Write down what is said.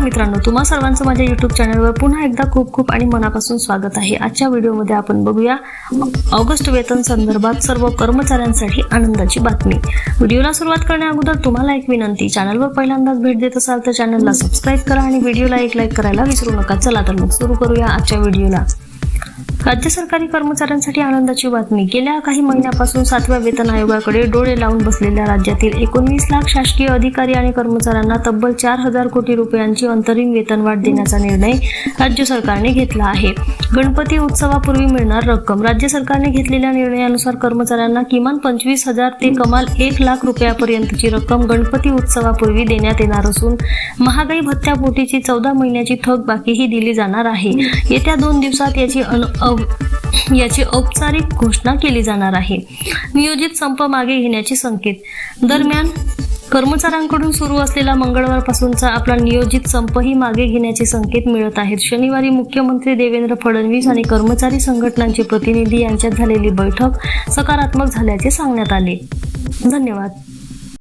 मित्रांनो तुम्हा सर्वांचं माझ्या युट्यूब चॅनलवर पुन्हा एकदा खूप खूप आणि मनापासून स्वागत आहे. आजच्या व्हिडिओमध्ये आपण बघूया ऑगस्ट वेतन संदर्भात सर्व कर्मचाऱ्यांसाठी आनंदाची बातमी. व्हिडिओला सुरुवात करण्या अगोदर तुम्हाला एक विनंती चॅनलवर पहिल्यांदाच भेट देत असाल तर चॅनलला सबस्क्राईब करा आणि व्हिडिओला एक लाईक करायला विसरू नका. चला तर मग सुरू करूया आजच्या व्हिडिओला. राज्य सरकारी कर्मचाऱ्यांसाठी आनंदाची बातमी. गेल्या काही महिन्यापासून सातव्या वेतन आयोगाकडे डोळे लावून बसलेल्या राज्यातील एकोणवीस लाख शासकीय अधिकारी आणि कर्मचाऱ्यांना तब्बल चार हजार कोटी रुपयांची अंतरिम वेतनवाढ देण्याचा निर्णय राज्य सरकारने घेतला आहे. गणपती उत्सवापूर्वी मिळणार रक्कम. राज्य सरकारने घेतलेल्या निर्णयानुसार कर्मचाऱ्यांना किमान पंचवीस हजार ते कमाल एक लाख रुपयापर्यंतची रक्कम गणपती उत्सवापूर्वी देण्यात येणार असून महागाई भत्त्यापोटीची चौदा महिन्याची थक बाकीही दिली जाणार आहे. येत्या दोन दिवसात याची अन अव- याची औपचारिक घोषणा केली जाणार आहे. नियोजित संप मागे घेण्याचे संकेत. दरम्यान कर्मचाऱ्यांकडून सुरू असलेला मंगळवारपासूनचा आपला नियोजित संपही मागे घेण्याचे संकेत मिळत आहेत. शनिवारी मुख्यमंत्री देवेंद्र फडणवीस आणि कर्मचारी संघटनांचे प्रतिनिधी यांच्यात झालेली बैठक सकारात्मक झाल्याचे सांगण्यात आले. धन्यवाद.